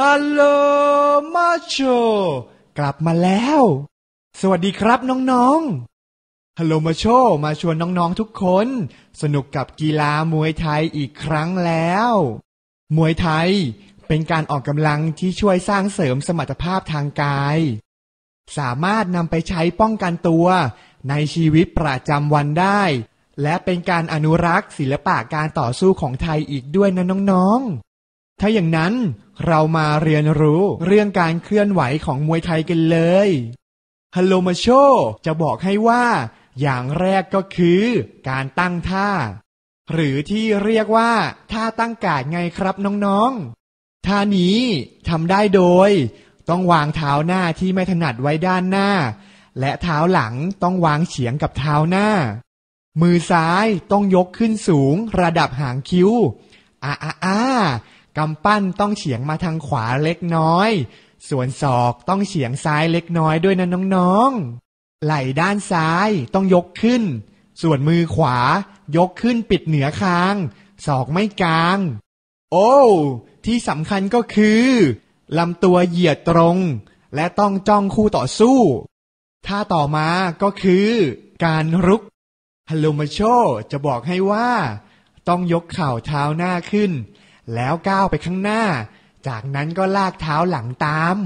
ฮัลโหลมาโชกลับมาแล้ว สวัสดีครับน้องๆฮัลโหลมาโชมาชวนน้องๆทุกคน สนุกกับกีฬามวยไทยอีกครั้งแล้ว มวยไทยเป็นการออกกำลังที่ช่วยสร้างเสริมสมรรถภาพทางกาย สามารถนำไปใช้ป้องกันตัวในชีวิตประจำวันได้ และเป็นการอนุรักษ์ศิลปะการต่อสู้ของไทยอีกด้วยนะน้องๆ ถ้าอย่างนั้นเรามาเรียนรู้เรื่องการเคลื่อนไหวของมวยไทยกันเลยฮัลโหลมาโชจะบอกให้ว่า อย่างแรกก็คือการตั้งท่า หรือที่เรียกว่าท่าตั้งกาดไงครับน้องๆ ท่านี้ทำได้โดย ต้องวางเท้าหน้าที่ไม่ถนัดไว้ด้านหน้า และเท้าหลังต้องวางเฉียงกับเท้าหน้า มือซ้ายต้องยกขึ้นสูงระดับหางคิ้วอ่าอ่าอ่า กำปั้นต้องเฉียงมาทางขวาเล็กน้อย ส่วนศอกต้องเฉียงซ้ายเล็กน้อยด้วยนะน้องๆ ไหล่ด้านซ้ายต้องยกขึ้น ส่วนมือขวายกขึ้นปิดเหนือคาง ศอกไม่กลาง โอ้ที่สำคัญก็คือลำตัวเหยียดตรง และต้องจ้องคู่ต่อสู้ ท่าต่อมาก็คือ การรุกฮัลโลมาโชจะบอกให้ว่า ต้องยกเข่าเท้าหน้าขึ้น แล้วก้าวไปข้างหน้า จากนั้นก็ลากเท้าหลังตาม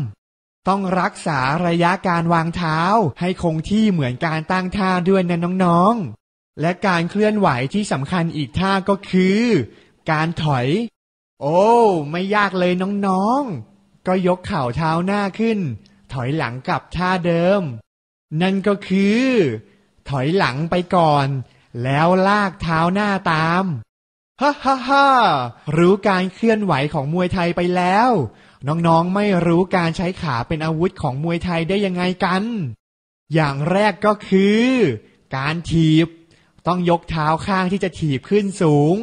ต้องรักษาระยะการวางเท้าให้คงที่เหมือนการตั้งท่าด้วยนะน้องๆ และการเคลื่อนไหวที่สำคัญอีกท่าก็คือ การถอย โอ้ ไม่ยากเลยน้องๆ ก็ยกเข่าเท้าหน้าขึ้น ถอยหลังกลับท่าเดิม นั่นก็คือ ถอยหลังไปก่อน แล้วลากเท้าหน้าตาม ฮ่าฮ่าฮ่ารู้การเคลื่อนไหวของมวยไทยไปแล้ว น้องๆไม่รู้การใช้ขาเป็นอาวุธของมวยไทยได้ยังไงกัน อย่างแรกก็คือ การถีบ ต้องยกเท้าข้างที่จะถีบขึ้นสูง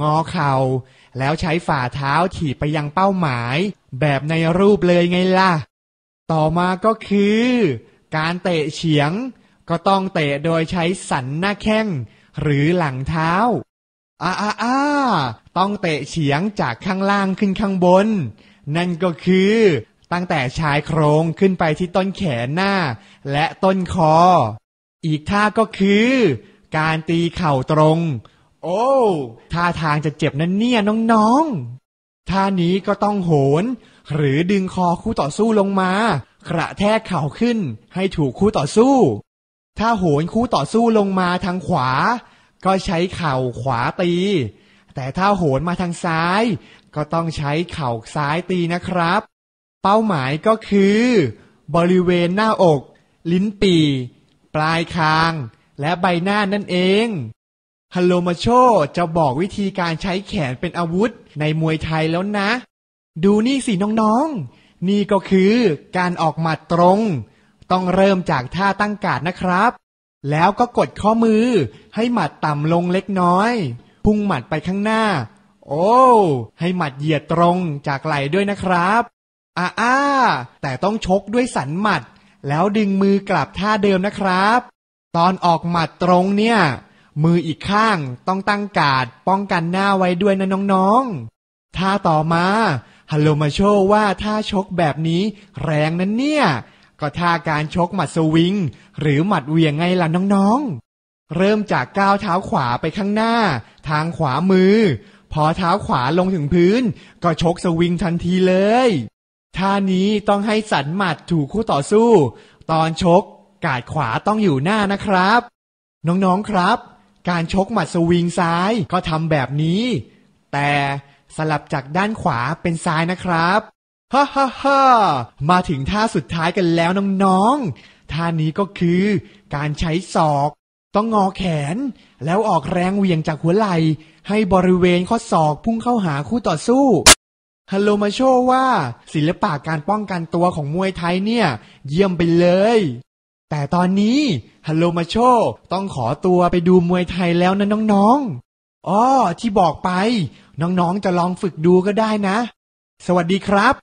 งอเข่า แล้วใช้ฝ่าเท้าถีบไปยังเป้าหมาย แบบในรูปเลยไงล่ะ ต่อมาก็คือ การเตะเฉียง ก็ต้องเตะโดยใช้สันหน้าแข้ง หรือหลังเท้า อ่าอ่าอาต้องเตะเฉียงจากข้างล่างขึ้นข้างบน นั่นก็คือตั้งแต่ชายโครงขึ้นไปที่ต้นแขนหน้า และต้นคอ อีกท่าก็คือ การตีเข่าตรง โอ้ท่าทางจะเจ็บนั่นเนี่ยน้องๆท่านี้ก็ต้องโหน หรือดึงคอคู่ต่อสู้ลงมา กระแทกเข่าขึ้นให้ถูกคู่ต่อสู้ ถ้าโหนคู่ต่อสู้ลงมาทางขวา ก็ใช้เข่าขวาตี แต่ถ้าโหนมาทางซ้าย ก็ต้องใช้เข่าซ้ายตีนะครับ เป้าหมายก็คือ บริเวณหน้าอก ลิ้นปีปลายคาง และใบหน้านั่นเองฮัลโลมาโชจะบอกวิธีการใช้แขนเป็นอาวุธในมวยไทยแล้วนะ ดูนี่สิน้องๆ นี่ก็คือการออกหมัดตรง ต้องเริ่มจากท่าตั้งการดนะครับ แล้วก็กดข้อมือให้หมัดต่ำลงเล็กน้อย พุ่งหมัดไปข้างหน้า โอ้ ให้หมัดเหยียดตรงจากไหล่ด้วยนะครับอ่าอาแต่ต้องชกด้วยสันหมัด แล้วดึงมือกลับท่าเดิมนะครับ ตอนออกหมัดตรงเนี่ย มืออีกข้างต้องตั้งกาดป้องกันหน้าไว้ด้วยนะน้องๆท่าต่อมาฮัลโลมาโชว่าท่าชกแบบนี้แรงนั้นเนี่ย ก็ท่าการชกหมัดสวิง หรือหมัดเวียงไงล่ะน้องๆ เริ่มจากก้าวเท้าขวาไปข้างหน้า ทางขวามือ พอเท้าขวาลงถึงพื้น ก็ชกสวิงทันทีเลยท่านี้ต้องให้สันหมัดถูกคู่ต่อสู้ ตอนชก กาดขวาต้องอยู่หน้านะครับ น้องๆครับ การชกหมัดสวิงซ้ายก็ทำแบบนี้ แต่สลับจากด้านขวาเป็นซ้ายนะครับ ฮ่าฮ่าฮ่ามาถึงท่าสุดท้ายกันแล้วน้องๆ ท่านี้ก็คือการใช้ศอก ต้องงอแขน แล้วออกแรงเหวี่ยงจากหัวไหล่ ให้บริเวณข้อศอกพุ่งเข้าหาคู่ต่อสู้ฮัลโลมาโชว่า ศิลปะการป้องกันตัวของมวยไทยเนี่ย เยี่ยมไปเลย แต่ตอนนี้ฮัลโลมาโชต้องขอตัวไปดูมวยไทยแล้วนะน้องๆอ้อที่บอกไป น้องๆจะลองฝึกดูก็ได้นะ สวัสดีครับ